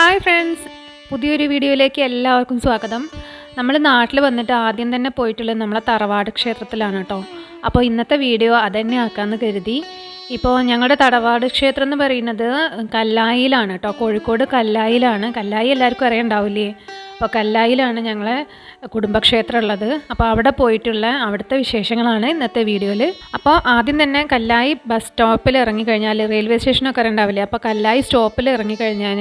Hi friends. പുതിയൊരു വീഡിയോയിലേക്ക് എല്ലാവർക്കും സ്വാഗതം. നമ്മൾ നാട്ടിൽ വന്നിട്ട് ആദ്യം തന്നെ പോയിട്ടുള്ളത് നമ്മളെ തറവാട് ക്ഷേത്രത്തിലാണ് കേട്ടോ. അപ്പോൾ ഇന്നത്തെ വീഡിയോ അതന്നെ ആക്കാമെന്ന് കരുതി. ഇപ്പോൾ ഞങ്ങളുടെ തറവാട് ക്ഷേത്രം എന്ന് പറയുന്നത് കല്ലായിലാണ് കേട്ടോ. കോഴിക്കോട് കല്ലായിലാണ്. കല്ലായി എല്ലാവർക്കും അറിയണ്ടാവില്ലേ? അപ്പോൾ കല്ലായിലാണ് ഞങ്ങളെ കുടുംബക്ഷേത്രം ഉള്ളത്. അപ്പോൾ അവിടെ പോയിട്ടുള്ള അവിടുത്തെ വിശേഷങ്ങളാണ് ഇന്നത്തെ വീഡിയോയിൽ അപ്പോൾ ആദ്യം തന്നെ കല്ലായി ബസ് സ്റ്റോപ്പിൽ ഇറങ്ങിക്കഴിഞ്ഞാൽ റെയിൽവേ സ്റ്റേഷനൊക്കെ ഉണ്ടാവില്ലേ അപ്പോൾ കല്ലായി സ്റ്റോപ്പിൽ ഇറങ്ങിക്കഴിഞ്ഞാൽ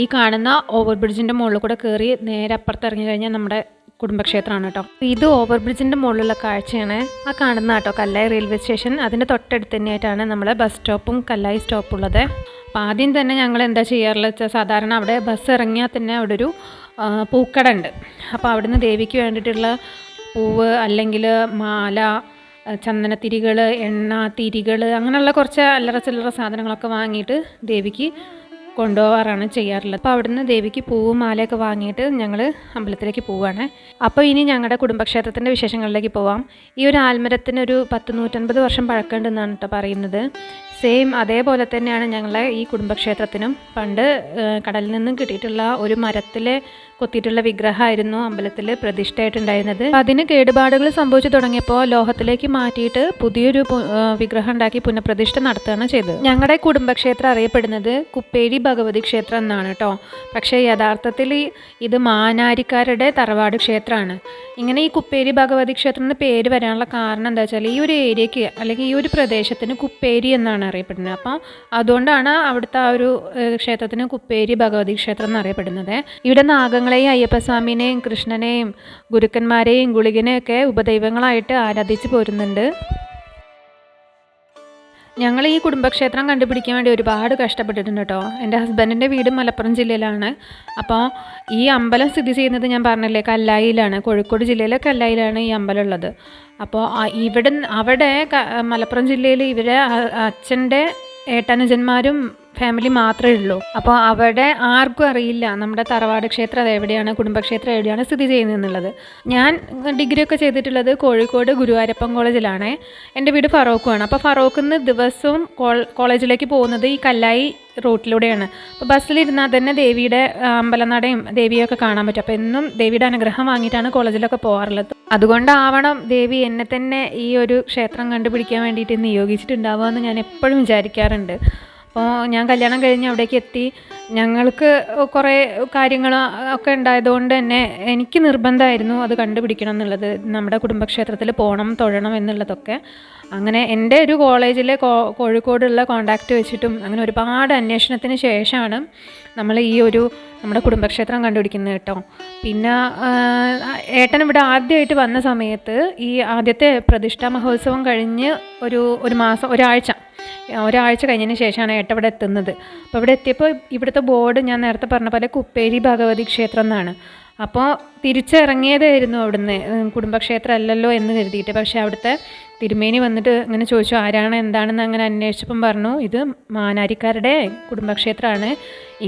ഈ കാണുന്ന ഓവർ ബ്രിഡ്ജിന്റെ മുകളിൽ കൂടെ കയറി നേരെ അപ്പുറത്ത് ഇറങ്ങി കഴിഞ്ഞാൽ നമ്മുടെ കുടുംബക്ഷേത്രമാണ് കേട്ടോ. ഇത് ഓവർ ബ്രിഡ്ജിന്റെ മുകളിലുള്ള കാഴ്ചയാണ്. ആ കാണുന്ന കേട്ടോ കല്ലായി റെയിൽവേ സ്റ്റേഷൻ. അതിന്റെ തൊട്ടടുത്ത് തന്നെയായിട്ടാണ് നമ്മളെ ബസ് സ്റ്റോപ്പും കല്ലായി സ്റ്റോപ്പും ഉള്ളത്. അപ്പോൾ ആദ്യം തന്നെ ഞങ്ങൾ എന്താ ചെയ്യാറുള്ളത് വെച്ചാൽ സാധാരണ അവിടെ ബസ് ഇറങ്ങിയാൽ തന്നെ അവിടെ ഒരു പൂക്കട ഉണ്ട്. അപ്പോൾ അവിടുന്ന് ദേവിക്ക് വേണ്ടിയിട്ടുള്ള പൂവ് അല്ലെങ്കിൽ മാല ചന്ദനത്തിരികൾ എണ്ണ തിരികൾ അങ്ങനെയുള്ള കുറച്ച് അല്ലറ ചില്ലറ സാധനങ്ങളൊക്കെ വാങ്ങിയിട്ട് ദേവിക്ക് കൊണ്ടുപോകാറാണ് ചെയ്യാറുള്ളത്. അപ്പോൾ അവിടുന്ന് ദേവിക്ക് പൂവും മാലയൊക്കെ വാങ്ങിയിട്ട് ഞങ്ങൾ അമ്പലത്തിലേക്ക് പോവുകയാണ് അപ്പോൾ ഇനി ഞങ്ങളുടെ കുടുംബക്ഷേത്രത്തിന്റെ വിശേഷങ്ങളിലേക്ക് പോവാം. ഈ ഒരു ആൽമരത്തിന് ഒരു പത്ത് നൂറ്റൻപത് വർഷം പഴക്കമുണ്ടെന്നാണ് കേട്ടോ പറയുന്നത്. സെയിം അതേപോലെ തന്നെയാണ് ഞങ്ങളെ ഈ കുടുംബക്ഷേത്രത്തിനും. പണ്ട് കടലിൽ നിന്നും കിട്ടിയിട്ടുള്ള ഒരു മരത്തിലെ കൊത്തിയിട്ടുള്ള വിഗ്രഹമായിരുന്നു അമ്പലത്തിൽ പ്രതിഷ്ഠയായിട്ടുണ്ടായിരുന്നത്. അതിന് കേടുപാടുകൾ സംഭവിച്ചു തുടങ്ങിയപ്പോൾ ലോഹത്തിലേക്ക് മാറ്റിയിട്ട് പുതിയൊരു വിഗ്രഹം ഉണ്ടാക്കി പുനഃപ്രതിഷ്ഠ നടത്തുകയാണ് ചെയ്തത്. ഞങ്ങളുടെ കുടുംബക്ഷേത്രം അറിയപ്പെടുന്നത് കുപ്പേരി ഭഗവതി ക്ഷേത്രം എന്നാണ് കേട്ടോ. പക്ഷേ യഥാർത്ഥത്തിൽ ഇത് മാനാരിക്കാരുടെ തറവാട് ക്ഷേത്രമാണ്. ഇങ്ങനെ ഈ കുപ്പേരി ഭഗവതി ക്ഷേത്രം എന്ന് പേര് വരാനുള്ള കാരണം എന്താ വെച്ചാൽ ഈ ഒരു ഏരിയക്ക് അല്ലെങ്കിൽ ഈ ഒരു പ്രദേശത്തിന് കുപ്പേരി എന്നാണ് അറിയപ്പെടുന്നത് അപ്പോൾ അതുകൊണ്ടാണ് അവിടുത്തെ ആ ഒരു ക്ഷേത്രത്തിന് കുപ്പേരി ഭഗവതി ക്ഷേത്രം എന്നറിയപ്പെടുന്നത്. ഇവിടെ നാഗങ്ങളെയും അയ്യപ്പസ്വാമിനെയും കൃഷ്ണനെയും ഗുരുക്കന്മാരെയും ഗുളികനെയൊക്കെ ഉപദൈവങ്ങളായിട്ട് ആരാധിച്ച് പോരുന്നുണ്ട്. ഞങ്ങൾ ഈ കുടുംബക്ഷേത്രം കണ്ടുപിടിക്കാൻ വേണ്ടി ഒരുപാട് കഷ്ടപ്പെട്ടിട്ടുണ്ട് കേട്ടോ. എന്റെ ഹസ്ബൻഡിന്റെ വീട് മലപ്പുറം ജില്ലയിലാണ്. അപ്പോൾ ഈ അമ്പലം സ്ഥിതി ചെയ്യുന്നത് ഞാൻ പറഞ്ഞില്ലേ കല്ലായിലാണ്. കോഴിക്കോട് ജില്ലയിലെ കല്ലായിലാണ് ഈ അമ്പലം ഉള്ളത്. അപ്പോൾ ഇവിടെ അവിടെ മലപ്പുറം ജില്ലയിൽ ഇവരെ അച്ഛന്റെ ഏട്ടനുജന്മാരും ഫാമിലി മാത്രമേ ഉള്ളൂ. അപ്പോൾ അവിടെ ആർക്കും അറിയില്ല നമ്മുടെ തറവാട് ക്ഷേത്രം അത് എവിടെയാണ് കുടുംബക്ഷേത്രം എവിടെയാണ് സ്ഥിതി ചെയ്യുന്നത് എന്നുള്ളത്. ഞാൻ ഡിഗ്രി ഒക്കെ ചെയ്തിട്ടുള്ളത് കോഴിക്കോട് ഗുരുവായൂരപ്പൻ കോളേജിലാണ്. എന്റെ വീട് ഫറോക്കുമാണ് അപ്പോൾ ഫറോക്കിൽ നിന്ന് ദിവസവും കോളേജിലേക്ക് പോകുന്നത് ഈ കല്ലായി റൂട്ടിലൂടെയാണ്. അപ്പോൾ ബസ്സിലിരുന്നാൽ തന്നെ ദേവിയുടെ അമ്പലനടയും ദേവിയൊക്കെ കാണാൻ പറ്റും. അപ്പോൾ എന്നും ദേവിയുടെ അനുഗ്രഹം വാങ്ങിയിട്ടാണ് കോളേജിലൊക്കെ പോകാറുള്ളത്. അതുകൊണ്ടാവണം ദേവി എന്നെ തന്നെ ഈ ഒരു ക്ഷേത്രം കണ്ടുപിടിക്കാൻ വേണ്ടിയിട്ട് നിയോഗിച്ചിട്ടുണ്ടാവുക എന്ന് ഞാൻ എപ്പോഴും വിചാരിക്കാറുണ്ട്. അപ്പോൾ ഞാൻ കല്യാണം കഴിഞ്ഞ് അവിടേക്ക് എത്തി. ഞങ്ങൾക്ക് കുറേ കാര്യങ്ങൾ ഒക്കെ ഉണ്ടായതുകൊണ്ട് തന്നെ എനിക്ക് നിർബന്ധമായിരുന്നു അത് കണ്ടുപിടിക്കണം എന്നുള്ളത്. നമ്മുടെ കുടുംബക്ഷേത്രത്തിൽ പോകണം തൊഴണം എന്നുള്ളതൊക്കെ. അങ്ങനെ എന്റെ ഒരു കോളേജിലെ കോഴിക്കോടുള്ള കോണ്ടാക്റ്റ് വെച്ചിട്ടും അങ്ങനെ ഒരുപാട് അന്വേഷണത്തിന് ശേഷമാണ് നമ്മൾ ഈ ഒരു നമ്മുടെ കുടുംബക്ഷേത്രം കണ്ടുപിടിക്കുന്നത് കേട്ടോ. പിന്നെ ഏട്ടൻ ഇവിടെ ആദ്യമായിട്ട് വന്ന സമയത്ത് ഈ ആദ്യത്തെ പ്രതിഷ്ഠാ മഹോത്സവം കഴിഞ്ഞ് ഒരു ഒരു മാസം ഒരാഴ്ച ഒരാഴ്ച കഴിഞ്ഞതിന് ശേഷമാണ് ഏട്ടൻ ഇവിടെ എത്തുന്നത്. അപ്പോൾ ഇവിടെ എത്തിയപ്പോൾ ഇവിടുത്തെ ബോർഡ് ഞാൻ നേരത്തെ പറഞ്ഞ പോലെ കുപ്പേരി ഭഗവതി ക്ഷേത്രം എന്നാണ്. അപ്പോൾ തിരിച്ചിറങ്ങിയതായിരുന്നു അവിടുന്ന്. കുടുംബക്ഷേത്രം അല്ലല്ലോ എന്ന് കരുതിയിട്ട്. പക്ഷേ അവിടുത്തെ തിരുമേനി വന്നിട്ട് ഇങ്ങനെ ചോദിച്ചു ആരാണ്? എന്താണെന്ന് അങ്ങനെ അന്വേഷിച്ചപ്പം പറഞ്ഞു ഇത് മാനാരിക്കാരുടെ കുടുംബക്ഷേത്രമാണ്.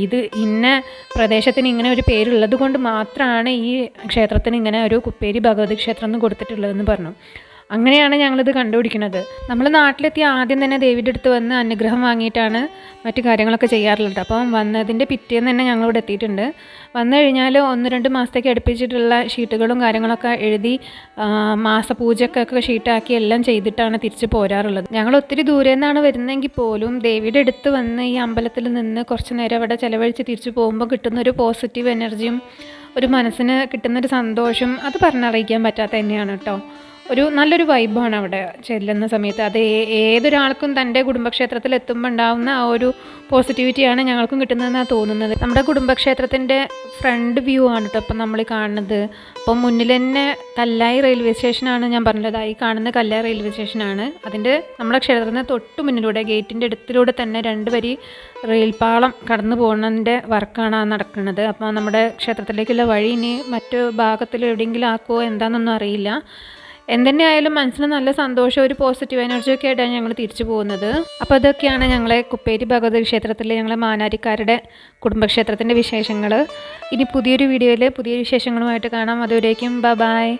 ഇത് ഇന്ന പ്രദേശത്തിന് ഇങ്ങനെ ഒരു പേരുള്ളത് കൊണ്ട് മാത്രമാണ് ഈ ക്ഷേത്രത്തിന് ഇങ്ങനെ ഒരു കുപ്പേരി ഭഗവതി ക്ഷേത്രം എന്ന് കൊടുത്തിട്ടുള്ളതെന്ന് പറഞ്ഞു. അങ്ങനെയാണ് ഞങ്ങളിത് കണ്ടുപിടിക്കുന്നത്. നമ്മൾ നാട്ടിലെത്തി ആദ്യം തന്നെ ദേവിയുടെ അടുത്ത് വന്ന് അനുഗ്രഹം വാങ്ങിയിട്ടാണ് മറ്റു കാര്യങ്ങളൊക്കെ ചെയ്യാറുള്ളത്. അപ്പം വന്നതിന്റെ പിറ്റേന്ന് തന്നെ ഞങ്ങളിവിടെ എത്തിയിട്ടുണ്ട്. വന്നു കഴിഞ്ഞാൽ ഒന്ന് രണ്ട് മാസത്തേക്ക് അടുപ്പിച്ചിട്ടുള്ള ഷീറ്റുകളും കാര്യങ്ങളൊക്കെ എഴുതി മാസപൂജക്കൊക്കെ ഷീറ്റാക്കി എല്ലാം ചെയ്തിട്ടാണ് തിരിച്ച് പോരാറുള്ളത്. ഞങ്ങൾ ഒത്തിരി ദൂരെ നിന്നാണ് വരുന്നതെങ്കിൽ പോലും ദേവിയുടെ അടുത്ത് വന്ന് ഈ അമ്പലത്തിൽ നിന്ന് കുറച്ച് നേരം അവിടെ ചിലവഴിച്ച് തിരിച്ചു പോകുമ്പോൾ കിട്ടുന്ന ഒരു പോസിറ്റീവ് എനർജിയും ഒരു മനസ്സിന് കിട്ടുന്നൊരു സന്തോഷം അത് പറഞ്ഞറിയിക്കാൻ പറ്റാത്ത തന്നെയാണ് കേട്ടോ. ഒരു നല്ലൊരു വൈബാണ് അവിടെ ചെല്ലുന്ന സമയത്ത്. അത് ഏതൊരാൾക്കും തന്റെ കുടുംബക്ഷേത്രത്തിൽ എത്തുമ്പോൾ ഉണ്ടാകുന്ന ആ ഒരു പോസിറ്റിവിറ്റിയാണ് ഞങ്ങൾക്കും കിട്ടുന്നതെന്നാണ് തോന്നുന്നത്. നമ്മുടെ കുടുംബക്ഷേത്രത്തിന്റെ ഫ്രണ്ട് വ്യൂ ആണ് കേട്ടോ ഇപ്പം നമ്മൾ കാണുന്നത്. അപ്പം മുന്നിൽ തന്നെ കല്ലായി റെയിൽവേ സ്റ്റേഷനാണ് ഞാൻ പറഞ്ഞത്. ഈ കാണുന്ന കല്ലായി റെയിൽവേ സ്റ്റേഷനാണ് അതിന്റെ നമ്മുടെ ക്ഷേത്രത്തിന് തൊട്ട് മുന്നിലൂടെ ഗേറ്റിന്റെ അടുത്തിലൂടെ തന്നെ രണ്ട് വരി റെയിൽപാളം കടന്നു പോകുന്നതിന്റെ വർക്കാണ് നടക്കുന്നത്. അപ്പോൾ നമ്മുടെ ക്ഷേത്രത്തിലേക്കുള്ള വഴി ഇനി മറ്റു ഭാഗത്തിൽ എവിടെയെങ്കിലും ആക്കുമോ എന്താണെന്നൊന്നും അറിയില്ല. എന്തെന്നെ ആയാലും മനസ്സിന് നല്ല സന്തോഷം ഒരു പോസിറ്റീവ് എനർജി ഒക്കെ ആയിട്ടാണ് ഞങ്ങൾ തിരിച്ചു പോകുന്നത്. അപ്പോൾ അതൊക്കെയാണ് ഞങ്ങളെ കുപ്പേരി ഭഗവതി ക്ഷേത്രത്തിലെ ഞങ്ങളെ മാനാരിക്കാരുടെ കുടുംബക്ഷേത്രത്തിന്റെ വിശേഷങ്ങൾ ഇനി പുതിയൊരു വീഡിയോയിൽ പുതിയ വിശേഷങ്ങളുമായിട്ട് കാണാം. അതുവരേക്കും ബ ബായ്